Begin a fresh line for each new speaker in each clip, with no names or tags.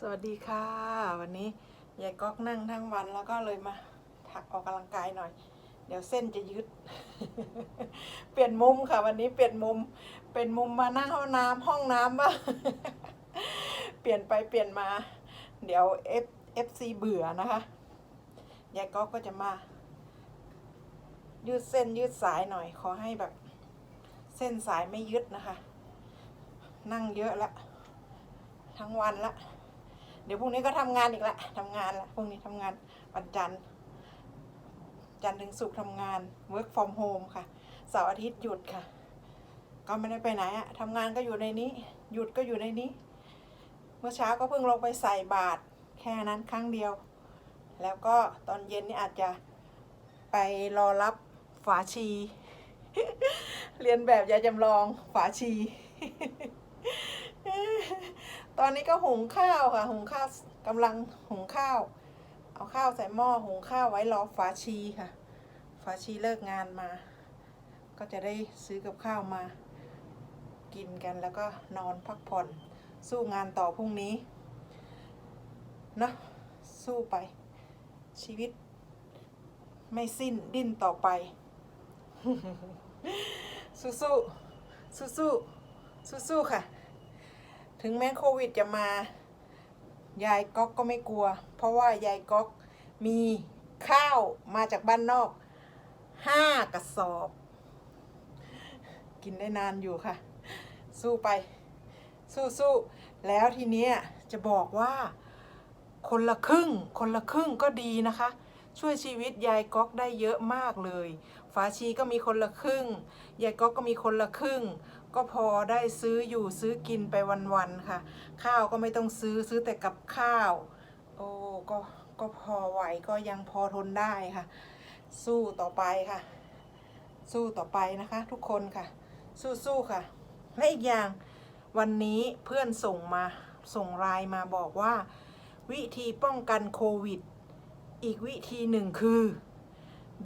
สวัสดีค่ะ วันนี้ยายก๊อกนั่งทั้งวันแล้วก็เลยมาถักออกกำลังกายหน่อย เดี๋ยวเส้นจะยึดเปลี่ยนมุมค่ะ วันนี้เปลี่ยนมุม เป็นมุมมานั่งห้องน้ำห้องน้ำบ้างเปลี่ยนไปเปลี่ยนมา เดี๋ยว F FC เอฟซีเบื่อนะคะยายก๊อกก็จะมา ยืดเส้นยืดสายหน่อย ขอให้แบบ เส้นสายไม่ยึดนะคะ นั่งเยอะละ ทั้งวันละ เดี๋ยวพรุ่งนี้ก็ทำงานอีกละทำงานละพรุ่งนี้ทำงานวันจันทร์ จันทร์ถึงศุกร์ทำงาน work from home ค่ะเสาร์อาทิตย์หยุดค่ะ ก็ไม่ได้ไปไหนอะทำงานก็อยู่ในนี้ หยุดก็อยู่ในนี้ เมื่อเช้าก็เพิ่งลงไปใส่บาตรแค่นั้นครั้งเดียว แล้วก็ตอนเย็นนี่อาจจะไปรอรับฝาชี เรียนแบบยายจำลองฝาชี ตอนนี้ก็หุงข้าวค่ะ หุงข้าวกำลังหุงข้าว เอาข้าวใส่หม้อหุงข้าวไว้รอฝาชีค่ะฝาชีเลิกงานมา ก็จะได้ซื้อกับข้าวมา กินกันแล้วก็นอนพักผ่อนสู้งานต่อพรุ่งนี้เนะสู้ไป ชีวิต ไม่สิ้นดิ้นต่อไป สู้สู้สู้สู้สู้สู้ค่ะ ถึงแม้โควิดจะมา ยายก๊อกก็ไม่กลัว เพราะว่ายายก๊อกมีข้าวมาจากบ้านนอกห้ากระสอบ กินได้นานอยู่ค่ะ สู้ไป สู้สู้แล้วทีเนี้ยจะบอกว่า คนละครึ่ง คนละครึ่งก็ดีนะคะ ช่วยชีวิตยายก๊อกได้เยอะมากเลย ฝาชีก็มีคนละครึ่ง ยายก๊อกก็มีคนละครึ่ง ก็พอได้ซื้ออยู่ซื้อกินไปวันๆค่ะ ข้าวก็ไม่ต้องซื้อซื้อแต่กับข้าว โอ้ก็ก็พอไหวก็ยังพอทนได้ค่ะ สู้ต่อไปค่ะ สู้ต่อไปนะคะ ทุกคนค่ะ สู้ๆค่ะ และอีกอย่างวันนี้เพื่อนส่งมาส่งไลน์มาบอกว่า วิธีป้องกันโควิด อีกวิธีหนึ่งคือ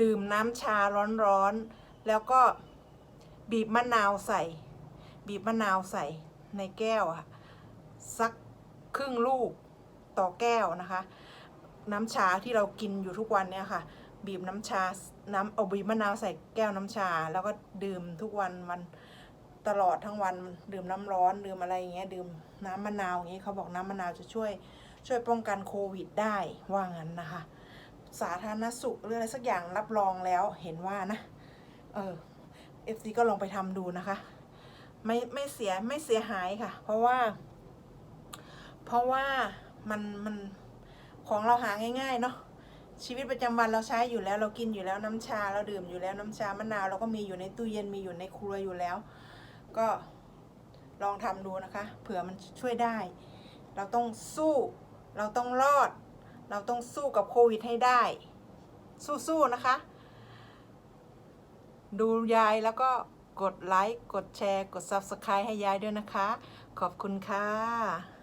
ดื่มน้ำชาร้อนๆ แล้วก็บีบมะนาวใส่ บีบมะนาวใส่ในแก้วอะสักครึ่งลูกต่อแก้วนะคะ น้ำชาที่เรากินอยู่ทุกวันเนี่ยค่ะ บีบน้ำชาน้ำเอาบีบมะนาวใส่แก้วน้ำชา แล้วก็ดื่มทุกวันมันตลอดทั้งวันดื่มน้ำร้อนดื่มอะไรอย่างเงี้ยดื่มน้ำมะนาวอย่างเงี้ยเขาบอกน้ำมะนาวจะช่วยช่วยป้องกันโควิดได้ว่างั้นนะคะ สาธารณสุขหรืออะไรสักอย่างรับรองแล้วเห็นว่านะ เออเอฟซีก็ลองไปทำดูนะคะ ไม่ไม่เสียไม่เสียหายค่ะ เพราะว่า เพราะว่ามันมันของเราหาง่ายๆเนาะชีวิตประจำวันเราใช้อยู่แล้ว เรากินอยู่แล้วน้ำชาเราดื่มอยู่แล้วน้ำชามะนาวเราก็มีอยู่ในตู้เย็นมีอยู่ในครัวอยู่แล้ว ก็ลองทำดูนะคะ เผื่อมันช่วยได้ เราต้องสู้ เราต้องรอด เราต้องสู้กับโควิดให้ได้ สู้ๆนะคะ ดูยายแล้วก็ กดไลค์ กดแชร์ กด Subscribe ให้ยายด้วยนะคะ ขอบคุณค่ะ